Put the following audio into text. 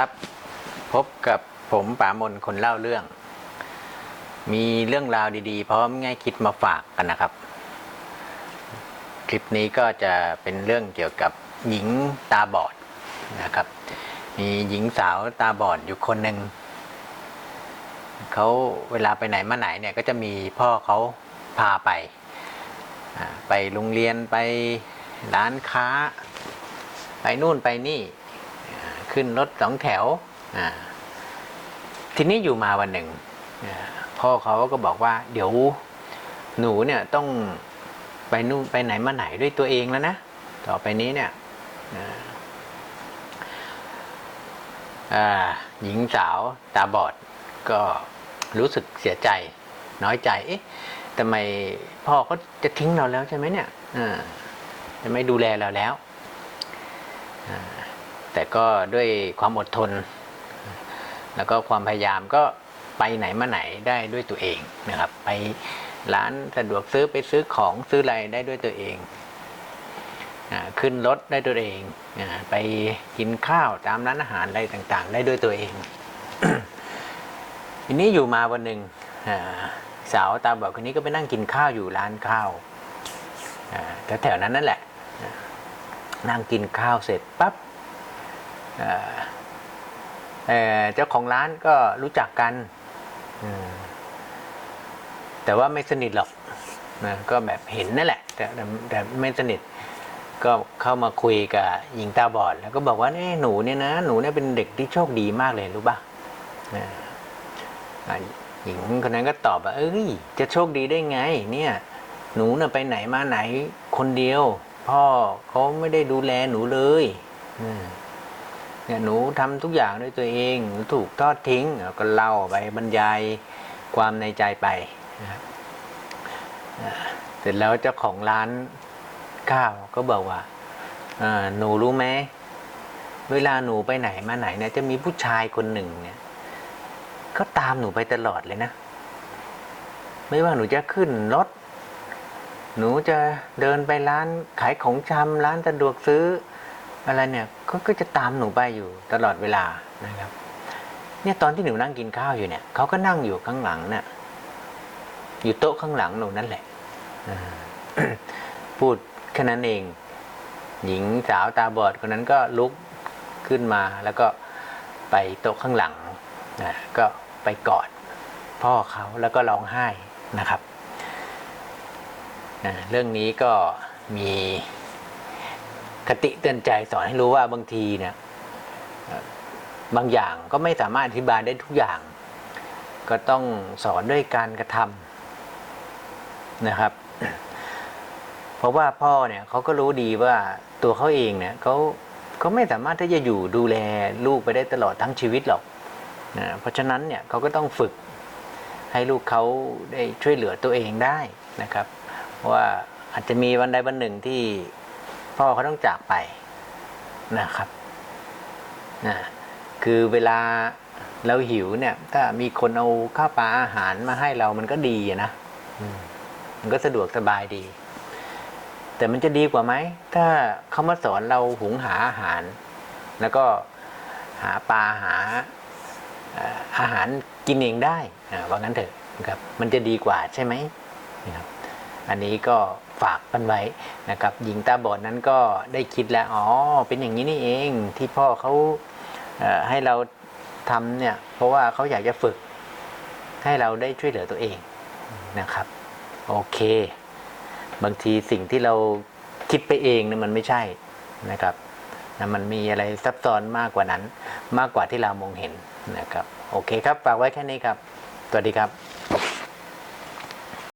ครับ พบกับผมป๋ามนคนเล่าเรื่อง มีเรื่องราวดีๆ พร้อมง่ายคิดมาฝากกันนะครับ คลิปนี้ก็จะเป็นเรื่องเกี่ยวกับหญิงตาบอดนะครับ มีหญิงสาวตาบอดอยู่คนหนึ่งเขาเวลาไปไหนมาไหนเนี่ยก็จะมีพ่อเขาพาไป ไปโรงเรียนไปร้านค้า ไปนู่นไปนี่ ขึ้นรถสองแถวทีนี้อยู่มาวันหนึ่งพ่อเขาก็บอกว่า เดี๋ยวหนูเนี่ยต้องไปนู่นไปไหนมาไหนด้วยตัวเองแล้วนะ ต่อไปนี้เนี่ยหญิงสาวตาบอดก็รู้สึกเสียใจ น้อยใจ เอ๊ะทำไมพ่อเขาจะทิ้งเราแล้วใช่ไหมเนี่ยจะไม่ดูแลเราแล้ว แต่ก็ด้วยความอดทน แล้วก็ความพยายามก็ไปไหนมาไหนได้ด้วยตัวเองนะครับ ไปร้านสะดวกซื้อไปซื้อของซื้ออะไรได้ด้วยตัวเองขึ้นรถได้ตัวเองไปกินข้าวตามร้านอาหารอะไรต่างๆ ได้ด้วยตัวเองทีนี้อยู่มาวันหนึ่งสาวตาบอดคนนี้ก็ไปนั่งกินข้าวอยู่ร้านข้าวแถวๆนั้นนั่นแหละนั่งกินข้าวเสร็จปั๊บ เจ้าของร้านก็รู้จักกัน แต่ว่าไม่สนิทหรอกนะก็แบบเห็นนั่นแหละแต่แต่แต่ไม่สนิทก็เข้ามาคุยกับหญิงตาบอด แล้วก็บอกว่าเนี่ยหนูเนี่ยนะหนูเนี่ยเป็นเด็กที่โชคดีมากเลยรู้ปะ่ะหญิงคนนั้นก็ตอบว่าเอ้ยจะโชคดีได้ไง เนี่ย หนูน่ะไปไหนมาไหนคนเดียว พ่อเขาไม่ได้ดูแลหนูเลย อืม เนี่ยหนูทำทุกอย่างด้วยตัวเองหนูถูกทอดทิ้งแล้วก็เล่าไปบรรยายความในใจไปนะครับเสร็จแล้วเจ้าของร้านข้าวก็บอกว่าอ่าหนูรู้ไหมเวลาหนูไปไหนมาไหนเนี่ยจะมีผู้ชายคนหนึ่งเนี่ยเขาตามหนูไปตลอดเลยนะ ไม่ว่าหนูจะขึ้นรถ หนูจะเดินไปร้านขายของชำร้านสะดวกซื้อ อะไรเนี่ยก็ก็จะตามหนูไปอยู่ตลอดเวลานะครับ เนี่ยตอนที่หนูนั่งกินข้าวอยู่เนี่ยเขาก็นั่งอยู่ข้างหลังเนี่ยอยู่โต๊ะข้างหลังหนูนั่นแหละพูดแค่นั้นเอง หญิงสาวตาบอดคนนั้นก็ลุกขึ้นมาแล้วก็ไปโต๊ะข้างหลังนะก็ไปกอดพ่อเขาแล้วก็ร้องไห้นะครับนะเรื่องนี้ก็มี คติเตือนใจสอนให้รู้ว่าบางทีเนี่ยบางอย่างก็ไม่สามารถอธิบายได้ทุกอย่าง ก็ต้องสอนด้วยการกระทำนะครับ เพราะว่าพ่อเนี่ยเขาก็รู้ดีว่าตัวเขาเองเนี่ยเขาเขาไม่สามารถที่จะอยู่ดูแลลูกไปได้ตลอดทั้งชีวิตหรอกนะเพราะฉะนั้นเนี่ยเขาก็ต้องฝึกให้ลูกเขาได้ช่วยเหลือตัวเองได้นะครับ ว่าอาจจะมีวันใดวันหนึ่งที่ พ่อเขาต้องจากไปนะครับนะคือเวลาเราหิวเนี่ย ถ้ามีคนเอาข้าวปลาอาหารมาให้เรามันก็ดีนะมันก็สะดวกสบายดี แต่มันจะดีกว่าไหม ถ้าเขามาสอนเราหุงหาอาหาร แล้วก็หาปลาหาอาหารกินเองได้อ่าว่างั้นเถอะนะครับ มันจะดีกว่าใช่ไหมนะครับ อันนี้ก็ฝากกันไว้นะครับหญิงตาบอดนั้นก็ได้คิดแล้วอ๋อเป็นอย่างนี้นี่เองที่พ่อเขาเให้เราทำเนี่ยเพราะว่าเขาอยากจะฝึกให้เราได้ช่วยเหลือตัวเองนะครับโอเค บางทีสิ่งที่เราคิดไปเองเนี่ยมันไม่ใช่นะครับนะมันมีอะไรซับซ้อนมากกว่านั้น มากกว่าที่เรามองเห็นนะครับ โอเคครับ ฝากไว้แค่นี้ครับ สวัสดีครับ